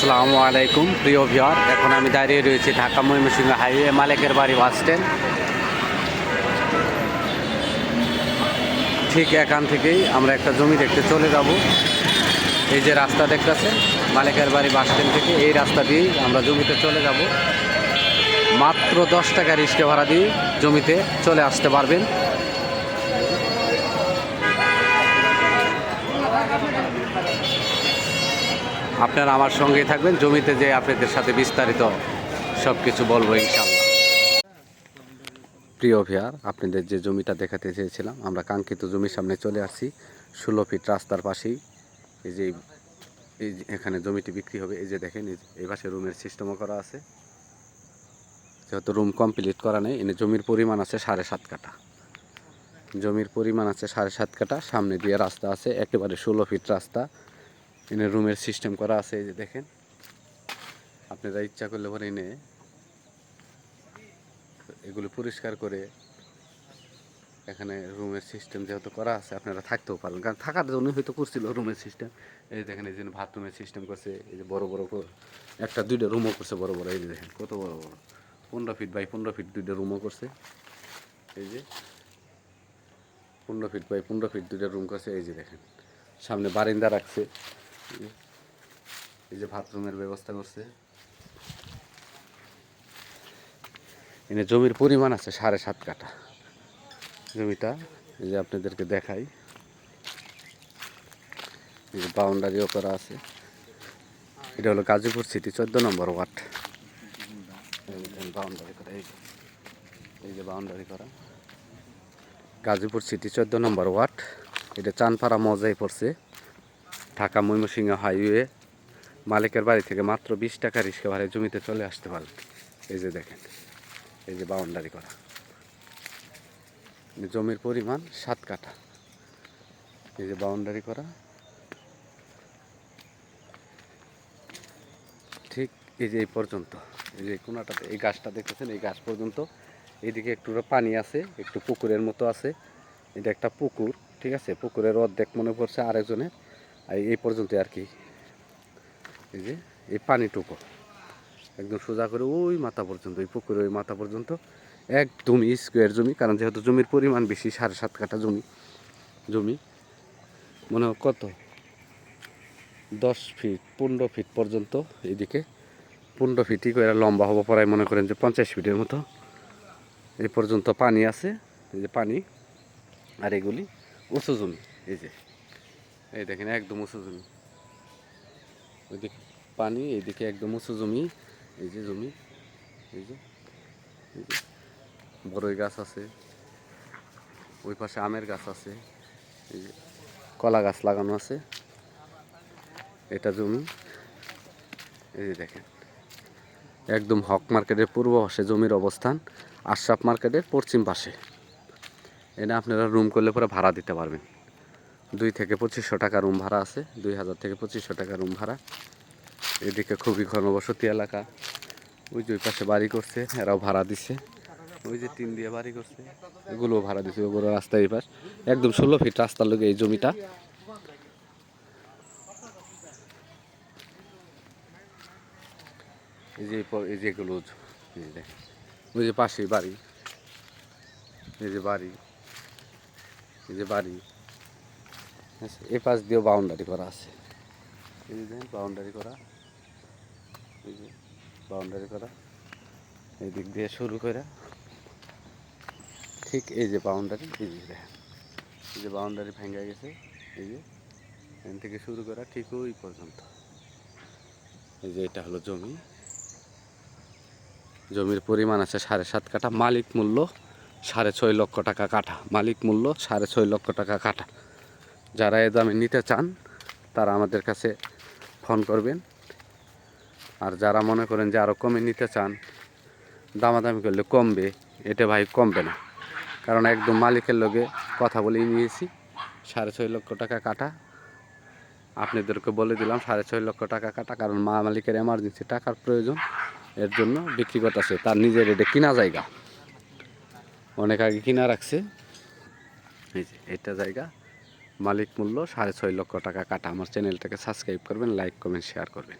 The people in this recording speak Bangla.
আসসালামু আলাইকুম, প্রিয় ভিওর এখন আমি দাঁড়িয়ে রয়েছি ঢাকা ময়মনসিংহ হাইওয়ে মালিকের বাড়ি বাস স্ট্যান্ড। ঠিক এখান থেকেই আমরা একটা জমি দেখতে চলে যাব। এই যে রাস্তা দেখতেছেন, মালিকের বাড়ি বাস স্ট্যান্ড থেকে এই রাস্তা দিয়েই আমরা জমিতে চলে যাব। মাত্র দশ টাকা রিক্সা ভাড়া দিয়ে জমিতে চলে আসতে পারবেন। আপনারা আমার সঙ্গেই থাকবেন। জমিতে যে আপনাদের সাথে বিস্তারিত সব কিছু বলব ইনশাল্লাহ প্রিয় ভিয়ার আপনাদের যে জমিটা দেখাতে চেয়েছিলাম, আমরা কাঙ্ক্ষিত জমির সামনে চলে আসছি। ষোলো ফিট রাস্তার পাশেই এই যে, এই এখানে জমিটি বিক্রি হবে। এই যে দেখেন, এই পাশে রুমের সিস্টেমও করা আছে। যেহেতু রুম কমপ্লিট করা নেই, এনে জমির পরিমাণ আছে সাড়ে সাত কাঠা। জমির পরিমাণ আছে সাড়ে সাত কাঠা, সামনে দিয়ে রাস্তা আছে, একেবারে ষোলো ফিট রাস্তা। এনে রুমের সিস্টেম করা আছে, এই যে দেখেন। আপনারা ইচ্ছা করলে পরে এনে এগুলো পরিষ্কার করে এখানে রুমের সিস্টেম যেহেতু করা আছে, আপনারা থাকতেও পারবেন কারণ থাকার জন্য হয়তো করছিল রুমের সিস্টেম। এই দেখেন, এই যে বাথরুমের সিস্টেম করছে, এই যে বড় বড় একটা, দুইটা রুমও করছে বড় বড়, এই যে দেখেন, কত বড় বড়। পনেরো ফিট বাই পনেরো ফিট দুইটা রুমও করছে। এই যে পনেরো ফিট বাই পনেরো ফিট দুইটা রুম করছে, এই যে দেখেন। সামনে বারিন্দা রাখছে। এই যে- বাথরুমের ব্যবস্থা করছে। এনে জমির পরিমাণ আছে সাড়ে সাত কাঠা। জমিটা এই যে আপনাদেরকে দেখাই। এই যে বাউন্ডারিও করা আছে। এটা হলো গাজীপুর সিটি, চোদ্দ নম্বর ওয়ার্ড। বাউন্ডারি করা, এই এই যে বাউন্ডারি করা। গাজীপুর সিটি, চোদ্দ নম্বর ওয়ার্ড। এটা চানপাড়া মজাই পড়ছে। ঢাকা ময়মনসিংহ হাইওয়ে মালিকের বাড়ি থেকে মাত্র বিশ টাকা রিক্সা ভাড়ায় জমিতে চলে আসতে পারবেন এই যে দেখেন, এই যে বাউন্ডারি করা। জমির পরিমাণ সাত কাঠা। এই যে বাউন্ডারি করা। ঠিক এই যে এই পর্যন্ত। এই যে কোনাটাতে এই গাছটা দেখতেছেন, এই গাছ পর্যন্ত। এইদিকে একটু পানি আছে, একটু পুকুরের মতো আছে। এটা একটা পুকুর, ঠিক আছে? পুকুরের অর্ধেক মনে পড়ছে আরেকজনের। আর এই পর্যন্ত আর কি। এই যে, এই পানিটুকু। একদম সোজা করে ওই মাথা পর্যন্ত, ওই পুকুরে ওই মাথা পর্যন্ত। একদম স্কোয়ার জমি, কারণ যেহেতু জমির পরিমাণ বেশি, সাড়ে সাত কাঠা জমি জমি, মনে হয় কত? দশ ফিট, পনেরো ফিট পর্যন্ত এদিকে পনেরো ফিটই করে লম্বা হব প্রায় মনে করেন যে পঞ্চাশ ফিটের মতো। এই পর্যন্ত পানি আছে, এই যে পানি আর এগুলি উঁচু জমি, এই যে। এই দেখেন, একদম উঁচু জমি। ওইদিকে পানি, এইদিকে একদম উঁচু জমি। এই যে জমি, এই যে বড়ই গাছ আছে। ওই পাশে আমের গাছ আছে। এই যে কলা গাছ লাগানো আছে। এটা জমি। এই যে দেখেন, একদম হক মার্কেটের পূর্ব পাশে জমির অবস্থান, আশরাফ মার্কেটের পশ্চিম পাশে। এটা আপনারা রুম করলে পরে ভাড়া দিতে পারবেন। দুই থেকে পঁচিশশো টাকা রুম ভাড়া আছে, দুই হাজার থেকে পঁচিশশো টাকা রুম ভাড়া। এদিকে খুবই ঘনবসতি এলাকা। ওই যে ওই পাশে বাড়ি করছে, এরাও ভাড়া দিছে। ওই যে টিন দিয়ে বাড়ি করছে, এগুলোও ভাড়া দিছে, ওগুলো রাস্তার এই পাশ। একদম ষোলো ফিট রাস্তার লোক এই জমিটা। এই যে এই প- এই যে এগুলো এই যে দেখেন। ওই যে পাশে বাড়ি। এই যে বাড়ি। এই যে বাড়ি। এই পাশ দিয়েও বাউন্ডারি করা আছে। বাউন্ডারি করা। এই যে বাউন্ডারি করা। এই দিক দিয়ে শুরু করে ঠিক এই যে বাউন্ডারি এই যে এই যে বাউন্ডারি ভেঙে গেছে, এই যে এখান থেকে শুরু করা ঠিক ওই পর্যন্ত। এই যে এটা হলো জমি। জমির পরিমাণ আছে সাড়ে সাত কাঠা, মালিক মূল্য সাড়ে ছয় লক্ষ টাকা কাঠা। মালিক মূল্য সাড়ে ছয় লক্ষ টাকা কাঠা। যারা এ দামে নিতে চান, তারা আমাদের কাছে ফোন করবেন। আর যারা মনে করেন যে আরও কমে নিতে চান, দামাদামি করলে কমবে, এটা ভাই কমবে না। কারণ একদম মালিকের লগে কথা বলেই নিয়েছি, সাড়ে ছয় লক্ষ টাকা কাটা। আপনাদেরকে বলে দিলাম, সাড়ে ছয় লক্ষ টাকা কাটা, কারণ মা মালিকের এমার্জেন্সি টাকার প্রয়োজন। এর জন্য বিক্রি করতেছে, তার নিজের এটা কিনা জায়গা। অনেক আগে কিনা রাখছে। এই যে, এটা জায়গা। মালিক মূল্য সাড়ে ছয় লক্ষ টাকা কাটা। আমার চ্যানেলটাকে সাবস্ক্রাইব করবেন লাইক কমেন্ট শেয়ার করবেন।